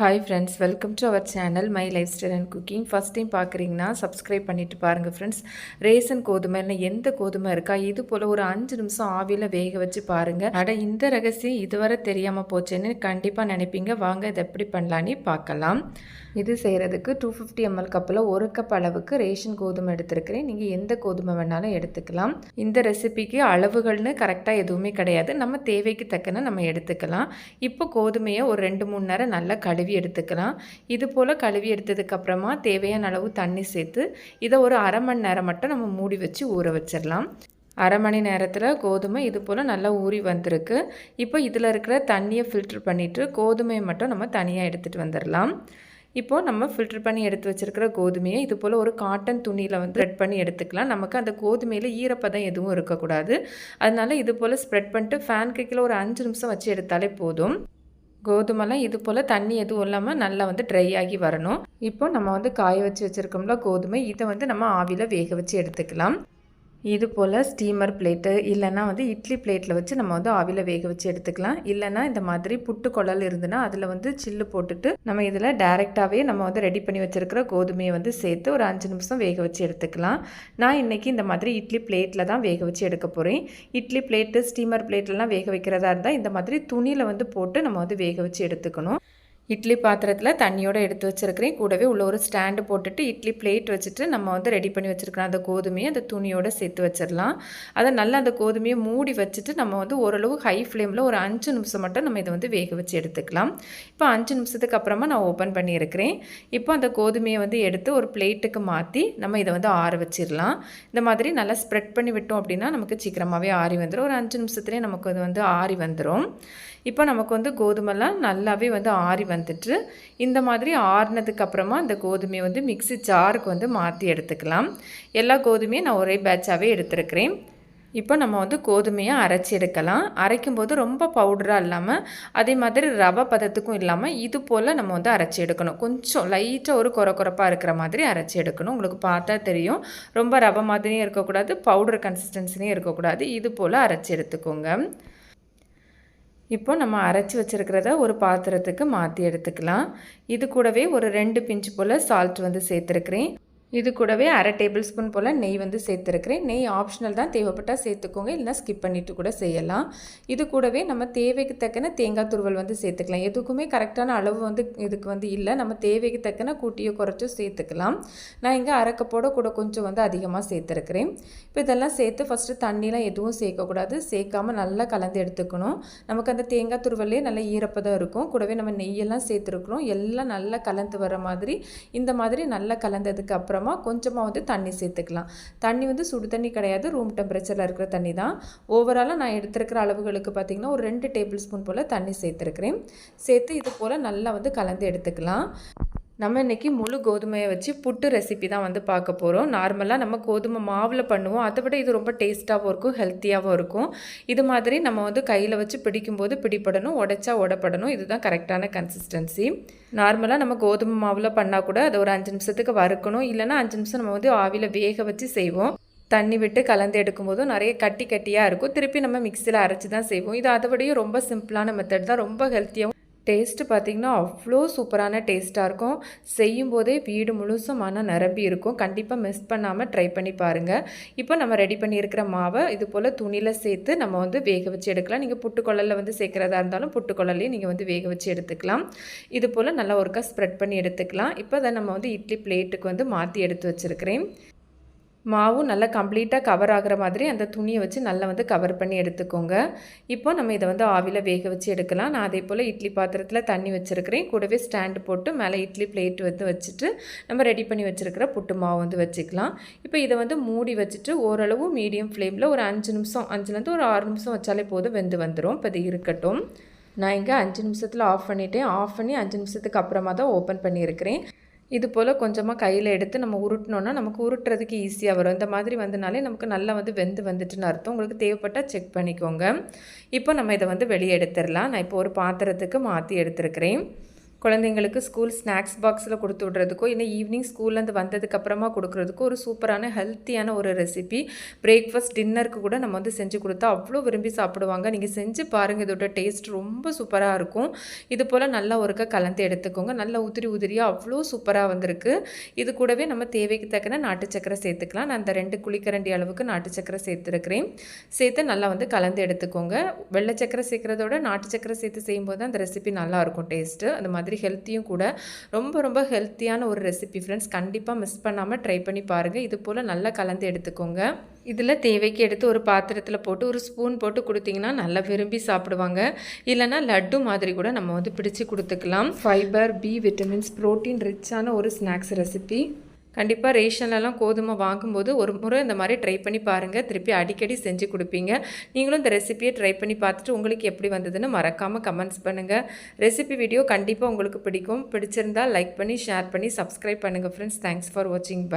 Hi friends welcome to our channel my lifestyle and cooking first time பார்க்குறீங்கன்னா subscribe பண்ணிவிட்டு பாருங்கள் friends ration கோதுமை இல்லை எந்த கோதுமை இருக்கா இது போல் ஒரு அஞ்சு நிமிஷம் ஆவியில் வேக வச்சு பாருங்கள் அட இந்த ரகசியம் இதுவரை தெரியாமல் போச்சுன்னு கண்டிப்பாக நினைப்பீங்க. வாங்க இதை எப்படி பண்ணலான்னு பார்க்கலாம். இது செய்கிறதுக்கு டூ ஃபிஃப்டி எம்எல் கப்பில் ஒரு கப் அளவுக்கு ரேஷன் கோதுமை எடுத்துருக்கிறேன். நீங்கள் எந்த கோதுமை வேணாலும் எடுத்துக்கலாம். இந்த ரெசிபிக்கு அளவுகள்னு கரெக்டாக எதுவுமே கிடையாது. நம்ம தேவைக்கு தக்கன நம்ம எடுத்துக்கலாம். இப்போ கோதுமையை ஒரு ரெண்டு மூணு நேரம் நல்லா கழுவி எடுத்துக்கலாம். இது போல் கழுவி எடுத்ததுக்கப்புறமா தேவையான அளவு தண்ணி சேர்த்து இதை ஒரு அரை மணி நேரம் மட்டும் நம்ம மூடி வச்சு ஊற வச்சிடலாம். அரை மணி நேரத்தில் கோதுமை இது போல் நல்லா ஊறி வந்திருக்கு. இப்போ இதில் இருக்கிற தண்ணியை ஃபில்டர் பண்ணிவிட்டு கோதுமையை மட்டும் நம்ம தனியாக எடுத்துகிட்டு வந்துடலாம். இப்போது நம்ம ஃபில்டர் பண்ணி எடுத்து வச்சுருக்கிற கோதுமையை இது போல் ஒரு காட்டன் துணியில் வந்து ஸ்ப்ரெட் பண்ணி எடுத்துக்கலாம். நமக்கு அந்த கோதுமையில் ஈரப்பதம் எதுவும் இருக்கக்கூடாது. அதனால் இது போல் ஸ்ப்ரெட் பண்ணிட்டு ஃபேன் கீழே ஒரு அஞ்சு நிமிஷம் வச்சு எடுத்தாலே போதும். கோதுமைலாம் இது போல் தண்ணி எதுவும் இல்லாமல் நல்லா வந்து ட்ரை ஆகி வரணும். இப்போ நம்ம வந்து காய வச்சு வச்சுருக்கோம்ல கோதுமை இதை வந்து நம்ம ஆவியில் வேக வச்சு எடுத்துக்கலாம். இது போல் ஸ்டீமர் பிளேட்டு இல்லைன்னா வந்து இட்லி பிளேட்டில் வச்சு நம்ம வந்து ஆவியில் வேக வச்சு எடுத்துக்கலாம். இல்லைன்னா இந்த மாதிரி புட்டு குழல் இருந்துன்னா அதில் வந்து சில்லு போட்டுட்டு நம்ம இதில் டேரெக்டாகவே நம்ம வந்து ரெடி பண்ணி வச்சுருக்கிற கோதுமையை வந்து சேர்த்து ஒரு அஞ்சு நிமிஷம் வேக வச்சு எடுத்துக்கலாம். நான் இன்றைக்கி இந்த மாதிரி இட்லி பிளேட்டில் தான் வேக வச்சு எடுக்க போகிறேன் இட்லி பிளேட்டு ஸ்டீமர் பிளேட்லலாம் வேக வைக்கிறதா இருந்தால் இந்த மாதிரி துணியில் வந்து போட்டு நம்ம வந்து வேக வச்சு எடுத்துக்கணும். இட்லி பாத்திரத்தில் தண்ணியோடு எடுத்து வச்சுருக்கிறேன். கூடவே உள்ள ஒரு ஸ்டாண்டு போட்டுட்டு இட்லி பிளேட் வச்சுட்டு நம்ம வந்து ரெடி பண்ணி வச்சுருக்கிறோம் அந்த கோதுமையை அந்த துணியோடு சேர்த்து வச்சிடலாம். அதை நல்லா அந்த கோதுமையை மூடி வச்சுட்டு நம்ம வந்து ஓரளவு ஹை ஃப்ளேமில் ஒரு அஞ்சு நிமிஷம் மட்டும் நம்ம இதை வந்து வேக வச்சு எடுத்துக்கலாம். இப்போ அஞ்சு நிமிஷத்துக்கு அப்புறமா நான் ஓப்பன் பண்ணியிருக்கிறேன். இப்போ அந்த கோதுமையை வந்து எடுத்து ஒரு பிளேட்டுக்கு மாற்றி நம்ம இதை வந்து ஆற வச்சிடலாம். இந்த மாதிரி நல்லா ஸ்ப்ரெட் பண்ணி விட்டோம் அப்படின்னா நமக்கு சீக்கிரமாகவே ஆறி வந்துடும் ஒரு அஞ்சு நிமிஷத்துலேயே நமக்கு அது வந்து ஆறி வந்துடும் இப்போ நமக்கு வந்து கோதுமைலாம் நல்லாவே வந்து ஆறி வந்துட்டு இந்த மாதிரி ஆறுனதுக்கு அப்புறமா அந்த கோதுமையை வந்து மிக்சி ஜாருக்கு வந்து மாற்றி எடுத்துக்கலாம். எல்லா கோதுமையும் நான் ஒரே பேட்சாகவே எடுத்துருக்கிறேன். இப்போ நம்ம வந்து கோதுமையை அரைச்சி எடுக்கலாம். அரைக்கும் போது ரொம்ப பவுடராக இல்லாமல் அதே மாதிரி ரவை பதத்துக்கும் இல்லாமல் இது போல் நம்ம வந்து அரைச்சி எடுக்கணும். கொஞ்சம் லைட்டாக ஒரு குறை குறைப்பாக இருக்கிற மாதிரி அரைச்சி எடுக்கணும். உங்களுக்கு பார்த்தா தெரியும். ரொம்ப ரவை மாதிரியும் இருக்கக்கூடாது பவுடர் கன்சிஸ்டன்சிலையும் இருக்கக்கூடாது. இது போல் அரைச்சி எடுத்துக்கோங்க. இப்போ நம்ம அரைச்சி வச்சுருக்கிறத ஒரு பாத்திரத்துக்கு மாற்றி எடுத்துக்கலாம். இது கூடவே ஒரு ரெண்டு பிஞ்சு போல் சால்ட் வந்து சேர்த்துருக்குறேன். இது கூடவே அரை டேபிள் ஸ்பூன் போல் நெய் வந்து சேர்த்துருக்குறேன். நெய் ஆப்ஷனல் தான். தேவைப்பட்டால் சேர்த்துக்கோங்க. இல்லைனா ஸ்கிப் பண்ணிவிட்டு கூட செய்யலாம். இது கூடவே நம்ம தேவைக்கு தக்கன தேங்காய் துருவல் வந்து சேர்த்துக்கலாம். எதுக்குமே கரெக்டான அளவு வந்து இதுக்கு வந்து இல்லை. நம்ம தேவைக்கு தக்கன கூட்டியோ குறைச்சோ சேர்த்துக்கலாம். நான் இங்கே அரைக்கப்போட கூட கொஞ்சம் வந்து அதிகமாக சேர்த்துருக்குறேன். இப்போ இதெல்லாம் சேர்த்து ஃபஸ்ட்டு தண்ணிலாம் எதுவும் சேர்க்கக்கூடாது. சேர்க்காமல் நல்லா கலந்து எடுத்துக்கணும். நமக்கு அந்த தேங்காய் துருவல்லே நல்லா ஈரப்பதம் இருக்கும். கூடவே நம்ம நெய்யெல்லாம் சேர்த்துருக்குறோம். எல்லாம் நல்லா கலந்து வர மாதிரி இந்த மாதிரி நல்லா கலந்ததுக்கு அப்புறம் அப்புறமா கொஞ்சமாக வந்து தண்ணி சேர்த்துக்கலாம். தண்ணி வந்து சுடு தண்ணி கிடையாது. ரூம் டெம்பரேச்சரில் இருக்கிற தண்ணி தான். ஓவராலாக நான் எடுத்துருக்கிற அளவுகளுக்கு பார்த்திங்கன்னா ஒரு ரெண்டு டேபிள் ஸ்பூன் போல் தண்ணி சேர்த்துருக்குறேன். சேர்த்து இது போல் நல்லா வந்து கலந்து எடுத்துக்கலாம். நம்ம இன்றைக்கி முழு கோதுமையை வச்சு புட்டு ரெசிபி தான் வந்து பார்க்க போகிறோம் நார்மலாக நம்ம கோதுமை மாவில் பண்ணுவோம். அதை விட இது ரொம்ப டேஸ்ட்டாகவும் இருக்கும் ஹெல்த்தியாகவும் இருக்கும். இது மாதிரி நம்ம வந்து கையில் வச்சு பிடிக்கும்போது பிடிப்படணும் உடைச்சா உடப்படணும். இதுதான் கரெக்டான கன்சிஸ்டன்சி நார்மலாக நம்ம கோதுமை மாவில் பண்ணால் கூட அதை ஒரு அஞ்சு நிமிஷத்துக்கு வறுக்கணும். இல்லைனா அஞ்சு நிமிஷம் நம்ம வந்து ஆவியில் வேக வச்சு செய்வோம். தண்ணி விட்டு கலந்து எடுக்கும்போதும் நிறைய கட்டி கட்டியாக இருக்கும். திருப்பி நம்ம மிக்சியில் அரைச்சி தான் செய்வோம். இது அதை விடையும் ரொம்ப சிம்பிளான மெத்தட் தான். ரொம்ப ஹெல்த்தியாகவும் டேஸ்ட்டு பார்த்திங்கன்னா அவ்வளோ சூப்பரான டேஸ்ட்டாக இருக்கும். செய்யும் போதே வீடு முழுசும் மனம் நிரம்பி இருக்கும். கண்டிப்பாக மிஸ் பண்ணாமல் ட்ரை பண்ணி பாருங்கள் இப்போ நம்ம ரெடி பண்ணியிருக்கிற மாவை இது போல் துணியில் சேர்த்து நம்ம வந்து வேக வச்சு எடுக்கலாம். நீங்கள் புட்டுக்குழலில் வந்து சேர்க்குறதா இருந்தாலும் புட்டுக்குழலையும் நீங்கள் வந்து வேக வச்சு எடுத்துக்கலாம். இது போல் நல்லா ஒருக்கா ஸ்ப்ரெட் பண்ணி எடுத்துக்கலாம். இப்போ அதை நம்ம வந்து இட்லி பிளேட்டுக்கு வந்து மாற்றி எடுத்து வச்சுருக்கிறேன். மாவும் நல்லா கம்ப்ளீட்டாக கவர் ஆகிற மாதிரி அந்த துணியை வச்சு நல்லா வந்து கவர் பண்ணி எடுத்துக்கோங்க. இப்போ நம்ம இதை வந்து ஆவியில் வேக வச்சு எடுக்கலாம். நான் அதே போல் இட்லி பாத்திரத்தில் தண்ணி வச்சுருக்கிறேன். கூடவே ஸ்டாண்டு போட்டு மேலே இட்லி பிளேட் வந்து வச்சுட்டு நம்ம ரெடி பண்ணி வச்சுருக்கிற புட்டு மாவு வந்து வச்சுக்கலாம். இப்போ இதை வந்து மூடி வச்சுட்டு ஓரளவு மீடியம் ஃப்ளேமில் ஒரு அஞ்சு நிமிஷம் அஞ்சுலேருந்து ஒரு ஆறு நிமிஷம் வச்சாலே போதும். வெந்து வந்துடும் இப்போ இது இருக்கட்டும். நான் இங்கே அஞ்சு நிமிஷத்தில் ஆஃப் பண்ணிவிட்டேன் ஆஃப் பண்ணி அஞ்சு நிமிஷத்துக்கு அப்புறமா தான் ஓப்பன் பண்ணியிருக்கிறேன். இது போல் கொஞ்சமாக கையில் எடுத்து நம்ம உருட்டினோன்னா நமக்கு உருட்டுறதுக்கு ஈஸியாக வரும். இந்த மாதிரி வந்தனாலே நமக்கு நல்லா வந்து வெந்து வந்துட்டுன்னு அர்த்தம். உங்களுக்கு தேவைப்பட்டால் செக் பண்ணிக்கோங்க. இப்போ நம்ம இதை வந்து வெளியே எடுத்துடலாம். நான் இப்போ ஒரு பாத்திரத்துக்கு மாற்றி எடுத்துருக்கிறேன். குழந்தைங்களுக்கு ஸ்கூல் ஸ்நாக்ஸ் பாக்ஸில் கொடுத்து விட்றதுக்கோ இல்லை ஈவினிங் ஸ்கூல்லேருந்து வந்ததுக்கப்புறமா கொடுக்குறதுக்கோ ஒரு சூப்பரான ஹெல்த்தியான ஒரு ரெசிபி பிரேக்ஃபாஸ்ட் டின்னருக்கு கூட நம்ம வந்து செஞ்சு கொடுத்தா அவ்வளோ விரும்பி சாப்பிடுவாங்க. நீங்கள் செஞ்சு பாருங்கள் இதோட டேஸ்ட் ரொம்ப சூப்பராக இருக்கும். இது போல் நல்லா ஒருக்க கலந்து எடுத்துக்கோங்க. நல்லா உதிரி உதிரியாக அவ்வளோ சூப்பராக வந்திருக்கு. இது கூடவே நம்ம தேவைக்கு தக்கன நாட்டு சக்கரை சேர்த்துக்கலாம். நான் அந்த ரெண்டு குழிக்கரண்டி அளவுக்கு நாட்டு சக்கரை சேர்த்துருக்கிறேன். சேர்த்து நல்லா வந்து கலந்து எடுத்துக்கோங்க. வெள்ளை சக்கரை சேர்க்குறதோட நாட்டு சக்கரை சேர்த்து செய்யும்போது அந்த ரெசிபி நல்லாயிருக்கும் டேஸ்ட்டு அந்த மாதிரி மாதிரி ஹெல்த்தியும் கூட ரொம்ப ரொம்ப ஹெல்த்தியான ஒரு ரெசிபி ஃப்ரெண்ட்ஸ் கண்டிப்பாக மிஸ் பண்ணாமல் ட்ரை பண்ணி பாருங்கள் இது போல் நல்லா கலந்து எடுத்துக்கோங்க. இதில் தேவைக்கு எடுத்து ஒரு பாத்திரத்தில் போட்டு ஒரு ஸ்பூன் போட்டு கொடுத்தீங்கன்னா நல்லா விரும்பி சாப்பிடுவாங்க. இல்லைனா லட்டு மாதிரி கூட நம்ம வந்து பிடிச்சு கொடுத்துக்கலாம். ஃபைபர் பி விட்டமின்ஸ் ப்ரோட்டீன் ரிச்சான ஒரு ஸ்நாக்ஸ் ரெசிபி கண்டிப்பாக ரேஷன்லலாம் கோதுமை வாங்கும்போது ஒரு முறை இந்த மாதிரி ட்ரை பண்ணி பாருங்கள் திருப்பி அடிக்கடி செஞ்சு கொடுப்பீங்க. நீங்களும் இந்த ரெசிபியை ட்ரை பண்ணி பார்த்துட்டு உங்களுக்கு எப்படி வந்ததுன்னு மறக்காமல் கமெண்ட்ஸ் பண்ணுங்கள் ரெசிபி வீடியோ கண்டிப்பாக உங்களுக்கு பிடிக்கும். பிடிச்சிருந்தால் லைக் பண்ணி ஷேர் பண்ணி சப்ஸ்கிரைப் பண்ணுங்கள் ஃப்ரெண்ட்ஸ் தேங்க்ஸ் ஃபார் வாட்சிங் பை